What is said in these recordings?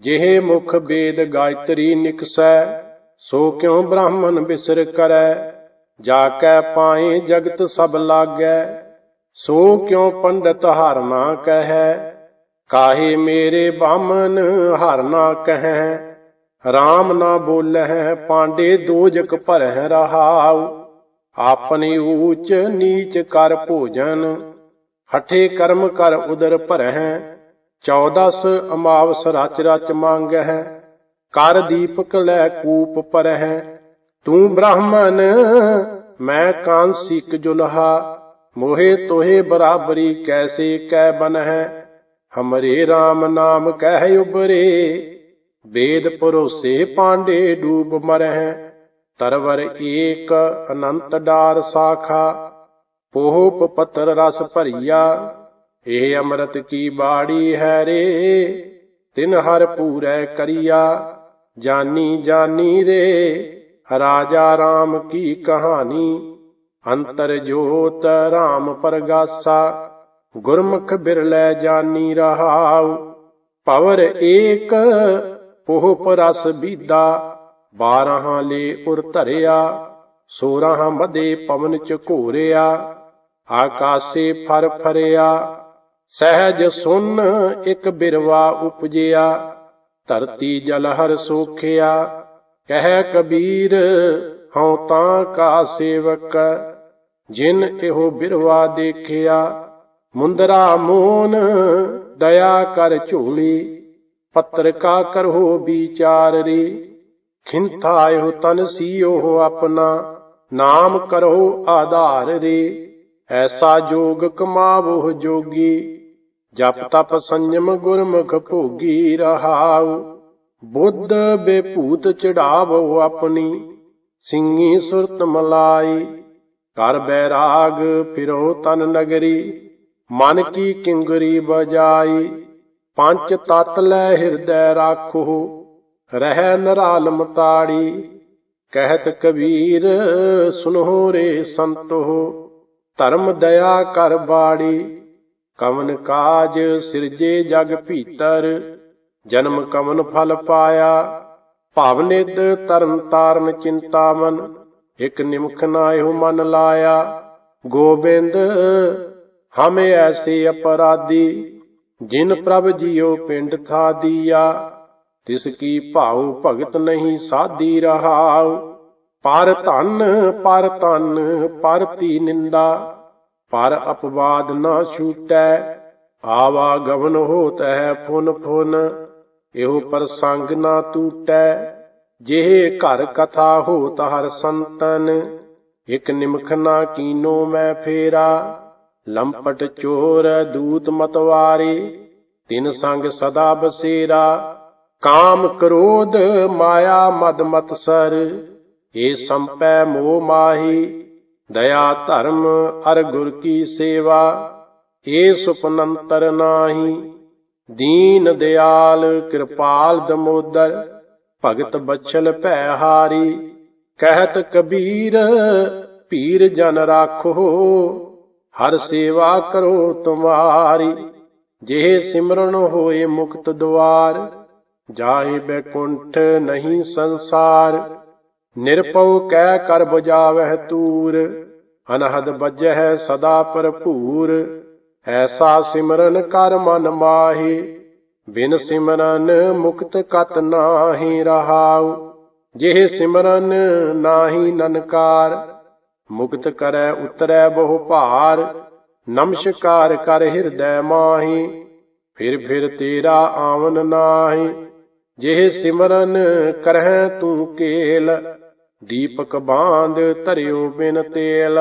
ਜਿਹੇ ਮੁਖ ਬੇਦ ਗਾਇਤਰੀ ਨਿਕਸੈ, ਸੋ ਕਿਉ ਬ੍ਰਾਹਮਣ ਬਿਸਰ ਕਰੈ? ਜਾ ਕੈ ਪਾਏ ਜਗਤ ਸਭ ਲਾਗੈ, ਸੋ ਕਿਉ ਪੰਡਤ ਹਰ ਨਾ ਕਹੈ? ਕਾਹੇ ਮੇਰੇ ਬਾਮਨ ਹਰ ਨਾ ਕਹੈ? RAM ਨਾ ਬੋਲਹਿ, ਪਾਂਡੇ ਦੋਜਕ ਭਰਹਿ ਰਹਾਉ। ਆਪਣੀ ਊਚ ਨੀਚ ਕਰ ਭੋਜਨ, ਹਠੇ ਕਰਮ ਕਰ ਉਦਰ ਭਰਹਿ। 14 ਅਮਾਵਸ ਰਚ ਰਚ ਮੰਗਹਿ, ਕਰ ਦੀਪਕ ਲੈ ਕੂਪ ਪਰਹਿ, ਤੂੰ ਬ੍ਰਾਹਮਣ, ਮੈਂ ਕਾਂਸਿਕ ਜੁਲਹਾ, ਮੋਹਿ ਤੋਹਿ ਬਰਾਬਰੀ ਕੈਸੇ ਕਹਿ ਬਨਹਿ, ਹਮਰੇ RAM ਨਾਮ ਕਹਿ ਉਬਰੇ ਵੇਦ ਪਰੋਸੇ ਪਾਂਡੇ ਡੂਬ ਮਰਹਿ, ਤਰਵਰ ਏਕ ਅਨੰਤ ਡਾਰ ਸਾਖਾ, ਪੋਹਪ ਪਤਰ ਰਸ ਭਰੀਆ ਇਹ ਅੰਮ੍ਰਿਤ ਕੀ ਬਾੜੀ ਹੈ ਰੇ? ਤਿਨ ਹਰ ਪੂਰੈ ਕਰੀਆ, ਜਾਨੀ ਜਾਨੀ ਰੇ। ਰਾਜਾ RAM ਕੀ ਕਹਾਣੀ? ਅੰਤਰ ਜੋਤ RAM ਪਰਗਾਸਾ, ਗੁਰਮੁਖ ਬਿਰਲੇ ਜਾਨੀ ਰਹਾਉ। ਪਵਰ ਏਕ ਪੋਹਪ ਰਸ ਬੀਦਾ ਬਾਰਾਂ ਲੇ ਉਰ ਧਰਿਆ ਸੋਰਾਂ ਮਦੇ ਪਵਨ ਚ ਘੋਰਿਆ। ਆਕਾਸੇ ਫਰ ਫਰਿਆ ਸਹਿਜ ਸੁਨ ਇਕ ਬਿਰਵਾ ਉਪਜਿਆ, ਧਰਤੀ ਜਲ ਹਰ ਸੋਖਿਆ। ਕਹਿ ਕਬੀਰ, ਹਉ ਤਾਂ ਕਾ ਸੇਵਕ, ਜਿਨ ਇਹੋ ਬਿਰਵਾ ਦੇਖਿਆ। ਮੁੰਦਰਾ ਮੋਨ, ਦਇਆ ਕਰ ਝੋਲੀ, ਪੱਤਰ ਕਾ ਕਰੋ ਵਿਚਾਰ ਰੇ ਖਿੰਥਾ ਇਹੋ ਤਨ ਸੀਓ ਆਪਣਾ, ਨਾਮ ਕਰੋ ਆਧਾਰ ਰੇ ਐਸਾ ਜੋਗ ਕਮਾਵੋ ਜੋਗੀ। ਜਪ ਤਪ ਸੰਜਮ ਗੁਰਮੁਖ ਭੋਗੀ ਰਹਾਉ। ਬੁੱਧ ਬੇਭੂਤ ਚੜਾਵੋ ਆਪਣੀ ਸਿੰਘੀ ਸੁਰਤ ਮਲਾਈ। ਕਰ ਬੈਰਾਗ ਫਿਰੋ ਤਨ ਨਗਰੀ, ਮਨ ਕੀ ਕਿੰਗਰੀ ਬਜਾਈ ਪੰਜ ਤਤ ਲੈ ਹਿਰਦੈ ਰਾਖੋ, ਰਹਿ ਨਰਾਲਮ ਤਾੜੀ ਕਹਿਤ ਕਬੀਰ ਸੁਨੋ ਰੇ ਸੰਤੋ, ਧਰਮ ਦਇਆ ਕਰ ਬਾੜੀ। ਕਵਨ ਕਾਜ ਸਿਰਜੇ ਜਗ ਭੀਤਰ, ਜਨਮ ਕਵਨ ਫਲ ਪਾਇਆ। ਭਾਵਨਿਦ ਤਰਨ ਤਾਰਨ ਚਿੰਤਾਮਨ ਇਕ ਨਿਮਖ ਨਾਇਓ ਮਨ ਲਾਇਆ। ਗੋਬਿੰਦ, ਹਮੇ ਐਸੇ ਅਪਰਾਧੀ, ਜਿਨ ਪ੍ਰਭ ਜੀਓ ਪਿੰਡ ਥਾ ਦੀਆ। ਤਿਸ ਕੀ ਭਾਉ ਭਗਤ ਨਹੀਂ ਸਾਧੀ ਰਹਾਉ। ਪਰ ਧਨ, ਪਰ ਤਨ ਪਰ ਤੀ ਨਿੰਦਾ। ਪਰ ਅਪਵਾਦ ਨਾ ਛੂਟੈ, ਆਵਾ ਗਵਨ ਹੋਤ ਹੈ ਫੁਨ ਫੁਨ ਇਹੋ ਪ੍ਰਸੰਗ ਨਾ ਟੂਟੈ। ਜਿਹੇ ਘਰ ਕਥਾ ਹੋਤ ਹਰ ਸੰਤਨ, ਇਕ ਨਿਮਖ ਨਾ ਕੀਨੋ ਮੈਂ ਫੇਰਾ। ਲੰਪਟ ਚੋਰ ਦੂਤ ਮਤਵਾਰੇ ਤਿਨ ਸੰਗ ਸਦਾ ਬਸੇਰਾ। ਕਾਮ ਕ੍ਰੋਧ ਮਾਇਆ ਮਦ ਮਤਸਰ ਏ ਸੰਪੈ ਮੋਹ ਮਾਹੀ। ਦਇਆ ਧਰਮ ਅਰ ਗੁਰ ਕੀ ਸੇਵਾ ਏ ਸੁਪਨੰਤਰ ਨਾਹੀ। ਦੀਨ ਦਿਆਲ ਕਿਰਪਾਲ ਦਮੋਦਰ, ਭਗਤ ਬਛਲ ਭੈ ਹਾਰੀ। ਕਹਿਤ ਕਬੀਰ, ਪੀਰ ਜਨ ਰਾਖੋ, ਹਰ ਸੇਵਾ ਕਰੋ ਤੁਮਾਰੀ। ਜਿਹੇ ਸਿਮਰਨ ਹੋਏ ਮੁਕਤ ਦੁਆਰ, ਜਾਏ ਬੈਕੁੰਠ ਨਹੀਂ ਸੰਸਾਰ। ਨਿਰਪਉ ਕਹਿ ਕਰ ਬੁਝਾਵਹਿ ਤੂਰ, ਅਨਹਦ ਬੱਜਹਿ ਸਦਾ ਭਰਪੂਰ। ਐਸਾ ਸਿਮਰਨ ਕਰ ਮਨ ਮਾਹੀ, ਬਿਨ ਸਿਮਰਨ ਮੁਕਤ ਕਤ ਨਾਹੀ ਰਹਾਉ। ਜਿਹ ਸਿਮਰਨ ਨਾਹੀ ਨਨਕਾਰ, ਮੁਕਤ ਕਰੈ ਉਤਰੈ ਬਹੁ ਭਾਰ। ਨਮਸਕਾਰ ਕਰ ਹਿਰਦੈ ਮਾਹੀ, ਫਿਰ ਫਿਰ ਤੇਰਾ ਆਵਨ ਨਾਹੀ। ਜਿਹ ਸਿਮਰਨ ਕਰਹਿ ਤੂੰ ਕੇਲ ਦੀਪਕ ਬਾਂਧ ਧਰਿਓ ਬਿਨ ਤੇਲ,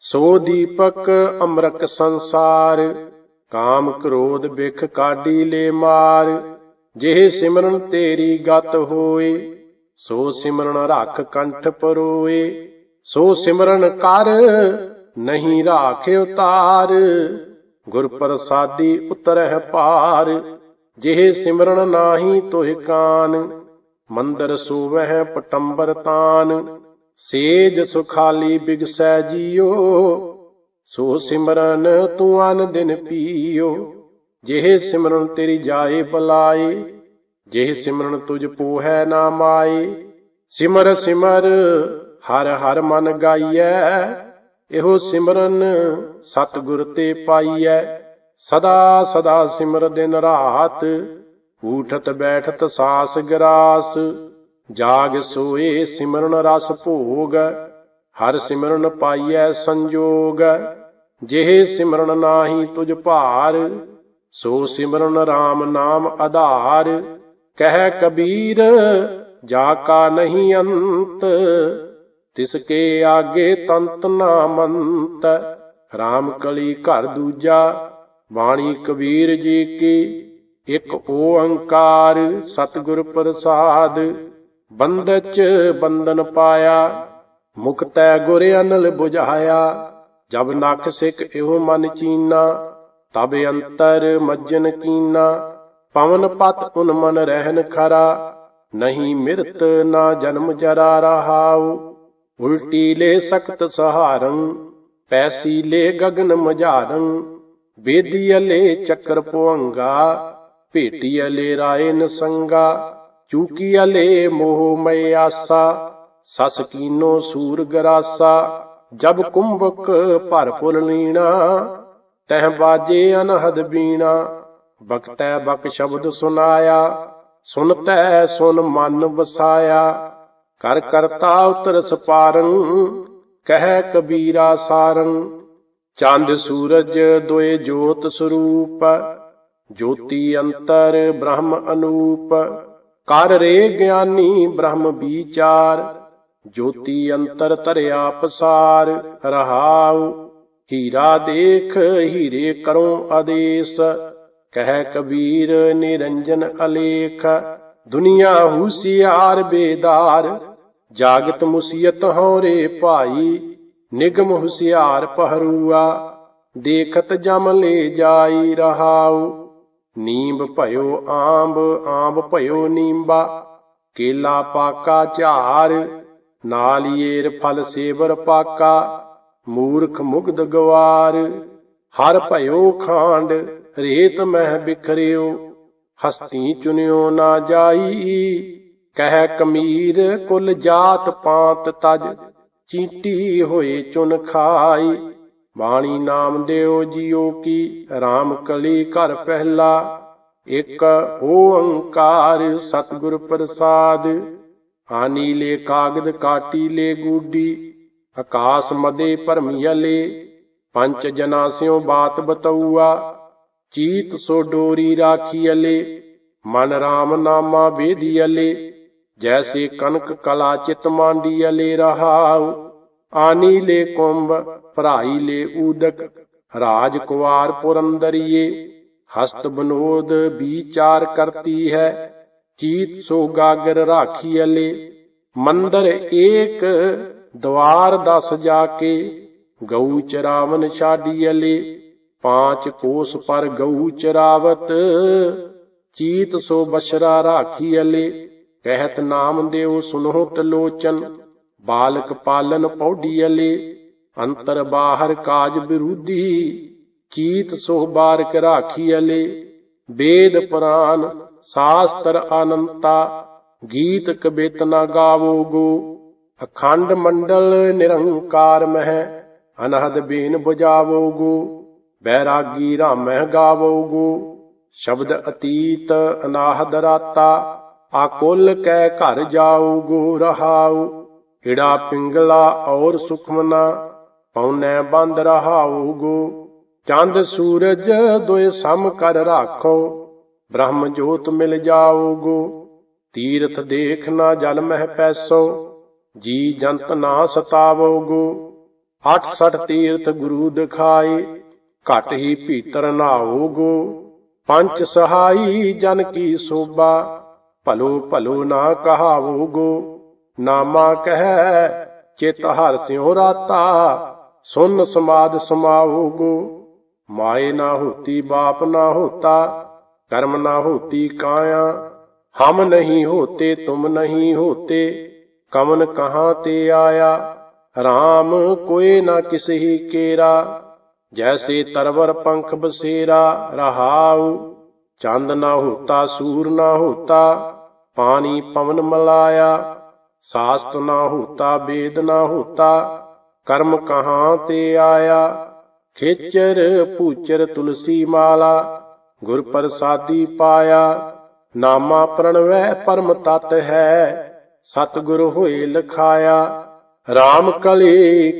ਸੋ ਦੀਪਕ ਅਮਰਕ ਸੰਸਾਰ। ਕਾਮ ਕ੍ਰੋਧ ਬਿਖ ਕਾਢੀ ਲੈ ਮਾਰ, ਜਿਹ ਸਿਮਰਨ ਤੇਰੀ ਗਤ ਹੋਏ, ਸੋ ਸਿਮਰਨ ਰੱਖ ਕੰਠ ਪਰੋਏ, ਸੋ ਸਿਮਰਨ ਕਰ ਨਹੀਂ ਰਾਖੇ ਉਤਾਰ। ਗੁਰ ਪ੍ਰਸਾਦੀ ਉਤਰਹਿ ਪਾਰ, ਜਿਹ ਸਿਮਰਨ ਨਾਹੀ ਤੋਹਿ ਕਾਨ ਮੰਦਰ ਸੋਵਹਿ ਪਟੰਬਰ ਤਾਨ, ਸੇਜ ਸੁਖਾਲੀ ਬਿਗਸੈ ਜੀਓ, ਸੋ ਸਿਮਰਨ ਤੂੰ ਅਨ ਦਿਨ ਪੀਓ। ਜਿਹੇ ਸਿਮਰਨ ਤੇਰੀ ਜਾਏ ਬਲਾਏ, ਜਿਹੇ ਸਿਮਰਨ ਤੁਝ ਪੋਹੈ ਨਾ ਮਾਏ। ਸਿਮਰ ਸਿਮਰ, ਹਰ ਹਰ ਮਨ ਗਾਈਐ, ਇਹੋ ਸਿਮਰਨ ਸਤਿਗੁਰ ਤੇ ਪਾਈਐ। ਸਦਾ ਸਦਾ ਸਿਮਰ ਦਿਨ ਰਾਤ ਊਠਤ ਬੈਠਤ ਸਾਸ ਗਰਾਸ, ਜਾਗ ਸੋਏ ਸਿਮਰਨ ਰਸ ਭੋਗ, ਹਰ ਸਿਮਰਨ ਪਾਈਐ ਸੰਜੋਗ। ਜਿਹੇ ਸਿਮਰਨ ਨਾਹੀ ਤੁਝ ਭਾਰ, ਸੋ ਸਿਮਰਨ RAM ਨਾਮ ਆਧਾਰ। ਕਹਿ ਕਬੀਰ, ਜਾ ਕਾ ਨਹੀਂ ਅੰਤ, ਤਿਸ ਕੇ ਆਗੇ ਤੰਤ ਨਾ ਮੰਤ। RAM ਕਲੀ ਘਰ ਦੂਜਾ, ਬਾਣੀ ਕਬੀਰ ਜੀ ਕੀ ਇਕ ਓੰਕਾਰ ਸਤਿਗੁਰ ਪ੍ਰਸਾਦ ਬੰਦਚ ਬੰਦਨ ਪਾਇਆ, ਮੁਕਤੈ ਗੁਰ ਅਨਲ 부ਝਾਇਆ ਜਬ ਨਖ ਸਿਕ ਇਹੋ ਮਨ ਚੀਨਾ, ਤਬ ਅੰਤਰ ਮੱਜਨ ਕੀਨਾ, ਪਵਨ ਪਤ ਉਨ ਮਨ ਰਹਿਨ ਖਰਾ, ਨਹੀਂ ਮਿਰਤ ਨਾ ਜਨਮ ਜਰਾ ਰਹਾਉ, ਉਲਟੀ ਲੈ ਸਖਤ ਸਹਾਰੰ, ਪੈਸੀ ਲੈ ਗਗਨ ਮਝਾਰੰ ਵੇਦੀਅਲੇ ਚੱਕਰ ਪੁਅੰਗਾ ਭੇਟੀਅਲੇ ਰਾਏ ਚੂਕੀ ਅਲੇ ਮੋਹ ਮੈ ਆਸਾ, ਸਸ ਕੀਨੋ ਸੂਰ ਗਰਾਸਾ ਜਬ ਕੁੰਭਕ ਭਰ ਫੁੱਲ ਲੀਣਾ, ਤਹ ਬਾਜੇ ਅਨਹਦ ਬੀਣਾ, ਬਖਤੈ ਬਕ ਸ਼ਬਦ ਸੁਨਾਇਆ, ਸੁਨਤੈ ਸੁਨ ਮਨ ਵਸਾਇਆ, ਕਰ ਕਰਤਾ ਉਤਰ ਸਪਾਰੰ, ਕਹਿ ਕਬੀਰਾ ਸਾਰੰ, ਚੰਦ ਸੂਰਜ ਦੋਏ ਜੋਤ ਸਰੂਪ ਜੋਤੀ ਅੰਤਰ ਬ੍ਰਹਮ ਅਨੂਪ, ਕਰ ਰੇ ਗਿਆਨੀ ਬ੍ਰਹਮ ਵਿਚਾਰ, ਜੋਤੀ ਅੰਤਰ ਧਰਿਆ ਪਸਾਰ ਰਹਾਉ, ਹੀਰਾ ਦੇਖ ਹੀਰੇ ਕਰੋ ਆਦੇਸ, ਕਹਿ ਕਬੀਰ ਨਿਰੰਜਨ ਅਲੇਖ, ਦੁਨੀਆ ਹੁਸਿਆਰ ਬੇਦਾਰ, ਜਾਗਤ ਮੁਸੀਅਤ ਹੌਰੇ ਭਾਈ, ਨਿਗਮ ਹੁਸਿਆਰ ਪਹਰੂਆ, ਦੇਖਤ ਜਮ ਲੈ ਜਾਈ ਰਹਾਉ। ਨੀਂਬ ਭਇਓ ਆਂਬ ਆਂਬ ਭਇਓ ਨੀਂਬਾ, ਕੇਲਾ ਪਾਕਾ ਝਾਰ ਨਾਲੀਏਰ ਫਲ ਸੇਵਰ ਪਾਕਾ, ਮੂਰਖ ਮੁਗਧ ਗਵਾਰ। ਹਰ ਭਇਓ ਖਾਂਡ, ਰੇਤ ਮਹਿ ਬਿਖਰਿਓ, ਹਸਤੀ ਚੁਨਿਓ ਨਾ ਜਾਈ। ਕਹਿ ਕਮੀਰ, ਕੁਲ ਜਾਤ ਪਾਤ ਤਜ, ਚੀਟੀ ਹੋਏ ਚੁਨ ਖਾਈ। ਬਾਣੀ ਨਾਮ ਦਿਓ ਜੀਓ ਕੀ RAM ਕਲੀ ਘਰ ਪਹਿਲਾ, ਇਕ ਓੰਕਾਰ ਸਤਿਗੁਰ ਪ੍ਰਸਾਦ, ਆਨੀ ਲੈ ਕਾਗਦ ਕਾਟੀ ਲੈ ਗੂਡੀ, ਆਕਾਸ ਮਦੇ ਭਰਮੀਲੇ ਪੰਚ ਜਨਾ ਸਿਓ ਬਾਤ ਬਤਉਆ ਚੀਤ ਸੋ ਡੋਰੀ ਰਾਖੀਲੇ ਮਨ RAM ਨਾਮਾ ਵੇਦੀਲੇ ਜੈਸੇ ਕਨਕ ਕਲਾ ਚਿਤ ਮਾਂਡੀਲੇ ਰਹਾਉ। ਆਨੀ ਲੈ ਕੁੰਭ ਭਰਾਈ ਲੈ ਊਦਕ, ਰਾਜ ਕੁਵਾਰ ਪੁਰੰਦਰੀਏ ਹਸਤ ਬਨੋਦ ਵਿਚਾਰ ਕਰਤੀ ਹੈ, ਚੀਤ ਸੋ ਗਾਗਰ ਰਾਖੀ ਅਲੇ, ਮੰਦਰ ਏਕ, ਦਵਾਰ ਦਸ ਜਾ ਕੇ ਗਊ ਚਰਾਵਨ ਛਾਡੀ ਅਲੇ, ਪਾਂਚ ਕੋਸ ਪਰ ਗਊ ਚਰਾਵਤ, ਚੀਤ ਸੋ ਬਸ਼ਰਾ ਰਾਖੀ ਅਲੇ, ਕਹਿਤ ਨਾਮ ਦਿਓ ਸੁਨੋ ਤਲੋਚਨ ਬਾਲਕ ਪਾਲਨ ਪੌਡੀ ਅਲੇ, ਅੰਤਰ ਬਾਹਰ ਕਾਜ ਵਿਰੂਧੀ, ਚੀਤ ਸੋ ਬਾਰਕ ਰਾਖੀ ਅਲੇ, ਵੇਦ ਪੁਰਾਨ ਸਾਸਤਰ ਅਨੰਤਾ ਗੀਤ ਕਬਿਤ ਨਾ ਗਾਵੋਗੋ ਅਖੰਡ ਮੰਡਲ ਨਿਰੰਕਾਰ ਮਹਿ, ਅਨਹਦ ਬੀਨ ਬੁਝਾਵੋਗੋ ਬੈਰਾਗੀ ਰਾਮਹਿ ਗਾਵੋਗੋ ਸ਼ਬਦ ਅਤੀਤ ਅਨਾਹਦ ਰਾਤਾ, ਆਕੁਲ ਕੈ ਘਰ ਜਾਓਗੋ ਰਹਾਓ ਹਿੜਾ ਪਿੰਗਲਾ ਔਰ ਸੁਖਮਨਾ, ਪਉਨੈ ਬੰਦ ਰਹਾਊਗੋ। ਚੰਦ ਸੂਰਜ ਦੋਏ ਸਮ ਕਰ ਰਾਖੋ ਬ੍ਰਹਮ ਜੋਤ ਮਿਲ ਜਾਊਗੋ। ਤੀਰਥ ਦੇਖ ਨਾ ਜਲ ਮਹਿ ਪੈਸੋ, ਜੀ ਜੰਤ ਨਾ ਸਤਾਵੋਗੋ। 68 ਤੀਰਥ ਗੁਰੂ ਦਿਖਾਏ, ਘਟ ਹੀ ਭੀਤਰ ਨਾਓਗੋ ਪੰਚ ਸਹਾਈ ਜਨ ਕੀ ਸੋਭਾ ਭਲੋ ਭਲੋ ਨਾ ਕਹਾਵੋਗੋ। ਨਾਮਾ ਕਹੈ, ਚਿਤ ਹਰ ਸਿਉ ਰਾਤਾ, ਸੁਨ ਸਮਾਦ ਸਮਾਉਗੋ ਮਾਏ ਨਾ ਹੋਤੀ, ਬਾਪ ਨਾ ਹੋਤਾ, ਕਰਮ ਨਾ ਹੋਤੀ ਕਾਇਆ। ਹਮ ਨਹੀਂ ਹੋਤੇ, ਤੁਮ ਨਹੀਂ ਹੋਤੇ, ਕਮਨ ਕਹਾ ਤੇ ਆਇਆ। ਰਾਮ ਕੋਏ ਨਾ ਕਿਸਹੀ ਕੇਰਾ, ਜੈਸੇ ਤਰਵਰ ਪੰਖ ਬਸੇਰਾ, ਰਹਾਉ। ਚੰਦ ਨਾ ਹੋਤਾ, ਸੂਰ ਨਾ ਹੋਤਾ, ਪਾਣੀ ਪਵਨ ਮਲਾਇਆ। ਸਾਸਤ ਨਾ ਹੋਤਾ ਵੇਦ ਨਾ ਹੋਤਾ, ਕਰਮ ਕਹਾਂ ਤੇ ਆਇਆ? ਖੇਚਰ ਪੂਚਰ ਤੁਲਸੀ ਮਾਲਾ, ਗੁਰ ਪ੍ਰਸਾਦੀ ਪਾਇਆ। ਨਾਮਾ ਪ੍ਰਣਵੈ ਪਰਮ ਤਤ ਹੈ, ਸਤਿਗੁਰ ਹੋਏ ਲਖਾਇਆ। RAM ਕਲੇ